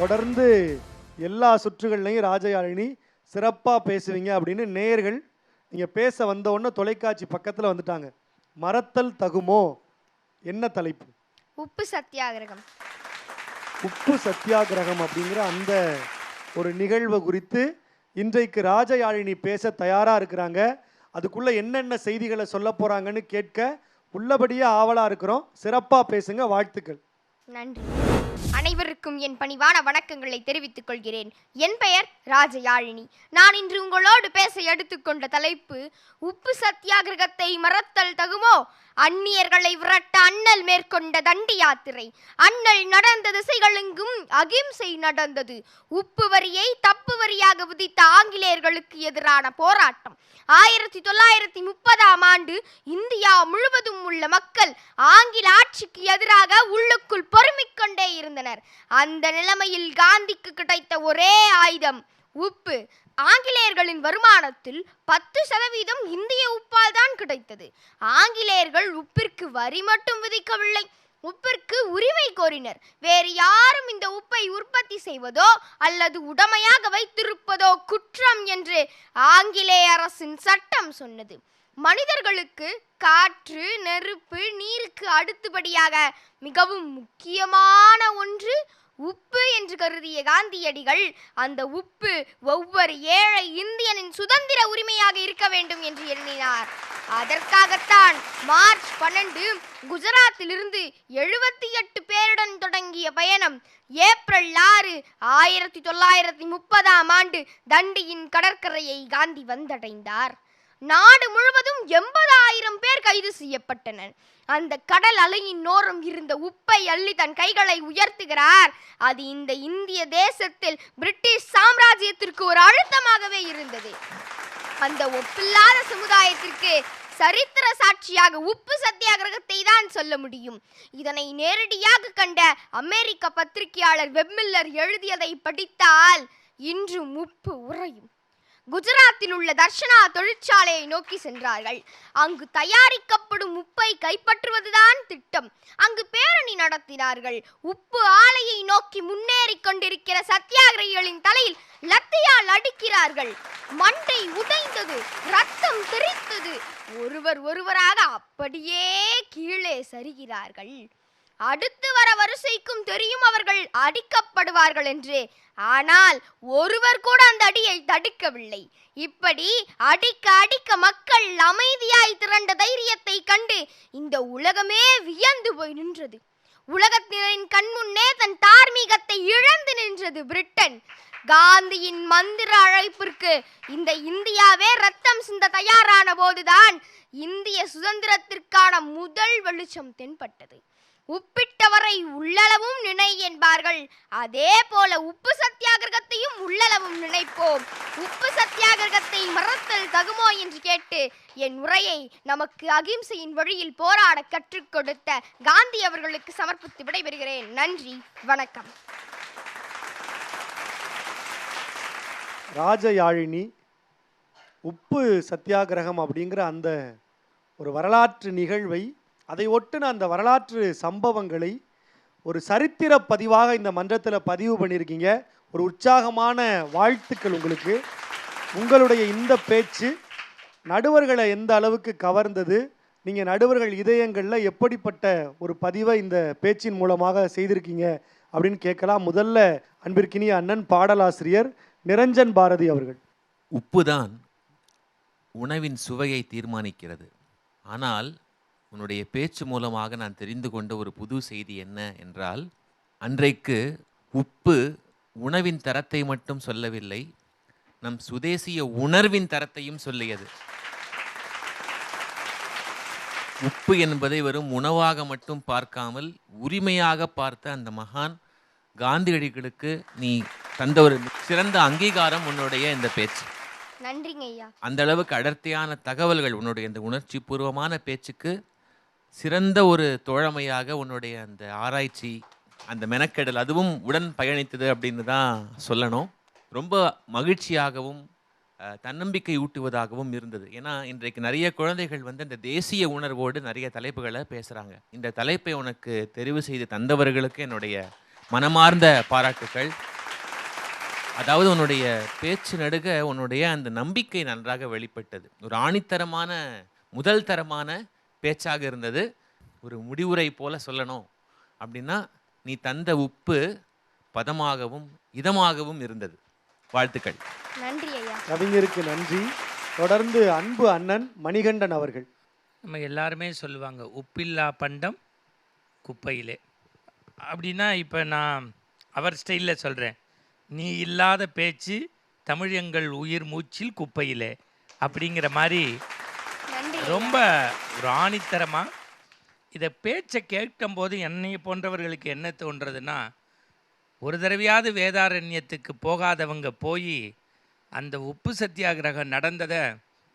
தொடர்ந்து எல்லா சுற்றுகள்லையும் ராஜயாழினி சிறப்பாக பேசுவீங்க அப்படின்னு நேயர்கள் நீங்கள் பேச வந்த உடனே தொலைக்காட்சி பக்கத்தில் வந்துட்டாங்க. மறத்தல் தகுமோ? என்ன தலைப்பு? உப்பு சத்தியாகிரகம். உப்பு சத்தியாகிரகம் அப்படிங்கிற அந்த ஒரு நிகழ்வு குறித்து இன்றைக்கு ராஜயாழினி பேச தயாராக இருக்கிறாங்க. அதுக்குள்ளே என்னென்ன செய்திகளை சொல்ல போகிறாங்கன்னு கேட்க உள்ளபடியே ஆவலாக இருக்கிறோம். சிறப்பாக பேசுங்க. வாழ்த்துக்கள். நன்றி. அனைவருக்கும் என் பணிவான வணக்கங்களை தெரிவித்துக் கொள்கிறேன். என் பெயர் ராஜயாழினி. நான் இன்று உங்களோடு பேச எடுத்துக்கொண்ட தலைப்பு உப்பு சத்தியாகிரகத்தை மறத்தல் தகுமோ? அந்நியர்களை விரட்ட அண்ணல் மேற்கொண்ட தண்டி யாத்திரை. அண்ணல் நடந்த திசைகளெங்கும் அகிம்சை நடந்தது. உப்பு வரியை தப்பு வரியாக விதித்த ஆங்கிலேயர்களுக்கு எதிரான போராட்டம். ஆயிரத்தி தொள்ளாயிரத்தி முப்பதாம் ஆண்டு இந்தியா முழுவதும் உள்ள மக்கள் ஆங்கில ஆட்சிக்கு எதிராக உள்ளுக்குள் பொறுமிக் கொண்டே இருந்தனர். அந்த நிலைமையில் காந்திக்கு கிடைத்த ஒரே ஆயுதம் உப்பு. ஆங்கிலேயர்களின் வருமானத்தில் பத்து சதவீதம் இந்திய உப்பால் தான் கிடைத்தது. ஆங்கிலேயர்கள் உப்பிற்கு வரி மட்டும் விதிக்கவில்லை. உப்பிற்கு உரிமை கோரினர். வேறு யாரும் இந்த உப்பை உற்பத்தி செய்வதோ அல்லது உடமையாக வைத்திருப்பதோ குற்றம் என்று ஆங்கிலேய அரசின் சட்டம் சொன்னது. மனிதர்களுக்கு காற்று நெருப்பு நீருக்கு அடுத்தபடியாக மிகவும் முக்கியமான ஒன்று உப்பு என்று கருதிய காந்தியடிகள். அந்த உப்பு ஒவ்வொரு ஏழை இந்தியனின் சுதந்திர உரிமையாக இருக்க வேண்டும் என்று எண்ணினார். அதற்காகத்தான் மார்ச் பன்னெண்டு குஜராத்திலிருந்து எழுபத்தி எட்டு பேருடன் தொடங்கிய பயணம் ஏப்ரல் ஆறு ஆயிரத்தி தொள்ளாயிரத்தி முப்பதாம் ஆண்டு தண்டியின் கடற்கரையை காந்தி வந்தடைந்தார். நாடு முழுவதும் எண்பதாயிரம் பேர் கைது செய்யப்பட்டனர். அந்த கடல் அலையின் நோரம் இருந்த உப்பை அள்ளி தன் கைகளை உயர்த்துகிறார். அது இந்த இந்திய தேசத்தில் பிரிட்டிஷ் சாம்ராஜ்யத்திற்கு ஒரு அழுத்தமாகவே இருந்தது. அந்த ஒப்பில்லாத சமுதாயத்திற்கு சரித்திர சாட்சியாக உப்பு சத்தியாகிரகத்தை தான் சொல்ல முடியும். இதனை நேரடியாக கண்ட அமெரிக்க பத்திரிகையாளர் வெப்மில்லர் எழுதியதை படித்தால் இன்றும் உப்பு உறையும். குஜராத்தில் உள்ள தர்ஷனா தொழிற்சாலையை நோக்கி சென்றார்கள். அங்கு தயாரிக்கப்படும் உப்பை கைப்பற்றுவதுதான் திட்டம். அங்கு பேரணி நடத்தினார்கள். உப்பு ஆலையை நோக்கி முன்னேறி கொண்டிருக்கிற சத்தியாகிரகிகளின் தலையில் லத்தியால் அடிக்கிறார்கள். மண்டை உடைந்தது ரத்தம் தெரித்தது. ஒருவர் ஒருவராக அப்படியே கீழே சரிகிறார்கள். அடுத்து வர வரிசைக்கும் தெரியும் அவர்கள் அடிக்கப்படுவார்கள் என்று. ஆனால் ஒருவர் கூட அந்த அடியை தடுக்கவில்லை. இப்படி அடிக்க அடிக்க மக்கள் அமைதியாய் திரண்ட தைரியத்தை கண்டு இந்த உலகமே வியந்து போய் நின்றது. உலகத்தினரின் கண்முன்னே தன் தார்மீகத்தை இழந்து நின்றது பிரிட்டன். காந்தியின் மந்திர அழைப்பிற்கு இந்த இந்தியாவே ரத்தம் சிந்த தயாரான போதுதான் இந்திய சுதந்திரத்திற்கான முதல் வெளிச்சம் தென்பட்டது. உப்பிட்டவரை உள்ளளவும் நினை என்பார்கள். அதே போல உப்பு சத்தியாகிரகத்தையும் உள்ளளவும் நினைப்போம். உப்பு சத்தியாகிரகத்தை மறத்தல் தகுமோ என்று கேட்டு என் உரையை நமக்கு அகிம்சையின் வழியில் போராட கற்றுக் கொடுத்த காந்தி அவர்களுக்கு சமர்ப்பித்து விடைபெறுகிறேன். நன்றி வணக்கம். ராஜயாழினி உப்பு சத்தியாகிரகம் அப்படிங்கிற அந்த ஒரு வரலாற்று நிகழ்வை அதை ஒட்டுன அந்த வரலாற்று சம்பவங்களை ஒரு சரித்திர பதிவாக இந்த மன்றத்தில் பதிவு பண்ணியிருக்கீங்க. ஒரு உற்சாகமான வாழ்த்துக்கள் உங்களுக்கு. உங்களுடைய இந்த பேச்சு நடுவர்களை எந்த அளவுக்கு கவர்ந்தது? நீங்கள் நடுவர்கள் இதயங்களில் எப்படிப்பட்ட ஒரு பதிவை இந்த பேச்சின் மூலமாக செய்திருக்கீங்க அப்படின்னு கேட்கலாம். முதல்ல அன்பிற்கினிய அண்ணன் பாடலாசிரியர் நிரஞ்சன் பாரதி அவர்கள். உப்புதான் உணவின் சுவையை தீர்மானிக்கிறது. ஆனால் உன்னுடைய பேச்சு மூலமாக நான் தெரிந்து கொண்ட ஒரு புது செய்தி என்ன என்றால் அன்றைக்கு உப்பு உணவின் தரத்தை மட்டும் சொல்லவில்லை நம் சுதேசிய உணர்வின் தரத்தையும் சொல்லியது. உப்பு என்பதை வெறும் உணவாக மட்டும் பார்க்காமல் உரிமையாக பார்த்த அந்த மகான் காந்தியடிகளுக்கு நீ தந்த ஒரு சிறந்த அங்கீகாரம் உன்னுடைய இந்த பேச்சு. நன்றிங்க ஐயா. அந்த அளவுக்கு அடர்த்தியான தகவல்கள் உன்னுடைய இந்த உணர்ச்சி பூர்வமான பேச்சுக்கு சிறந்த ஒரு தோழமையாக உன்னுடைய அந்த ஆராய்ச்சி அந்த மெனக்கெடல் அதுவும் உடன் பயணித்தது அப்படின்னு தான் சொல்லணும். ரொம்ப மகிழ்ச்சியாகவும் தன்னம்பிக்கை ஊட்டுவதாகவும் இருந்தது. ஏன்னா இன்றைக்கு நிறைய குழந்தைகள் வந்து இந்த தேசிய உணர்வோடு நிறைய தலைப்புகளை பேசுகிறாங்க இந்த தலைப்பை உனக்கு தெரிவு செய்து தந்தவர்களுக்கு என்னுடைய மனமார்ந்த பாராட்டுக்கள். அதாவது உன்னுடைய பேச்சு நடுக உன்னுடைய அந்த நம்பிக்கை நன்றாக வெளிப்பட்டது. ஒரு ஆணித்தரமான முதல் தரமான பேச்சாக இருந்தது. ஒரு முடிவுரை போல சொல்லணும். அப்படின்னா நீ தந்த உப்பு பதமாகவும் இதமாகவும் இருந்தது. வாழ்த்துக்கள். நன்றி ஐயா. கவிஞருக்கு நன்றி. தொடர்ந்து அன்பு அண்ணன் மணிகண்டன் அவர்கள். நம்ம எல்லாருமே சொல்லுவாங்க உப்பில்லா பண்டம் குப்பையிலே. அப்படின்னா இப்போ நான் அவர் ஸ்டைலில் சொல்கிறேன் நீ இல்லாத பேச்சு தமிழ் எங்கள் உயிர் மூச்சில் குப்பையிலே. அப்படிங்கிற மாதிரி. ரொம்ப ஒரு ஆணித்தரமாக இதை பேச்சை கேட்கும்போது என்னை போன்றவர்களுக்கு என்ன தோன்றதுன்னா ஒரு தடவையாவது வேதாரண்யத்துக்கு போகாதவங்க போய் அந்த உப்பு சத்தியாகிரகம் நடந்ததை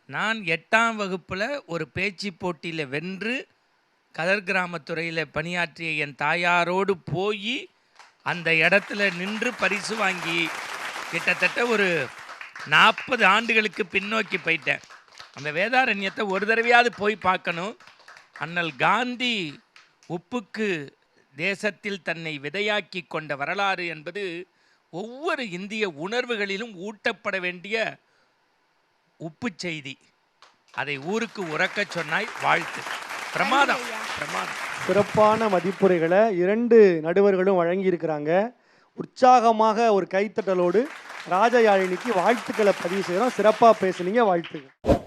நான் எட்டாம் வகுப்பில் ஒரு பேச்சு போட்டியில் வென்று கதர் கிராமத்துறையில் பணியாற்றிய என் தாயாரோடு போய் அந்த இடத்துல நின்று பரிசு வாங்கி கிட்டத்தட்ட ஒரு நாற்பது ஆண்டுகளுக்கு பின்னோக்கி போயிட்டேன். அந்த வேதாரண்யத்தை ஒரு தடவையாவது போய் பார்க்கணும். அண்ணல் காந்தி உப்புக்கு தேசத்தில் தன்னை விதையாக்கி கொண்ட வரலாறு என்பது ஒவ்வொரு இந்திய உணர்வுகளிலும் ஊட்டப்பட வேண்டிய உப்பு செய்தி. அதை ஊருக்கு உறக்கச் சொன்னாய் வாழ்த்து. பிரமாதம். பிரமாதம். சிறப்பான மதிப்புரைகளை இரண்டு நடுவர்களும் வழங்கியிருக்கிறாங்க. உற்சாகமாக ஒரு கைத்தட்டலோடு ராஜயாழினிக்கு வாழ்த்துக்களை பதிவு செய்கிறோம். சிறப்பாக பேசுனீங்க வாழ்த்துக்கள்.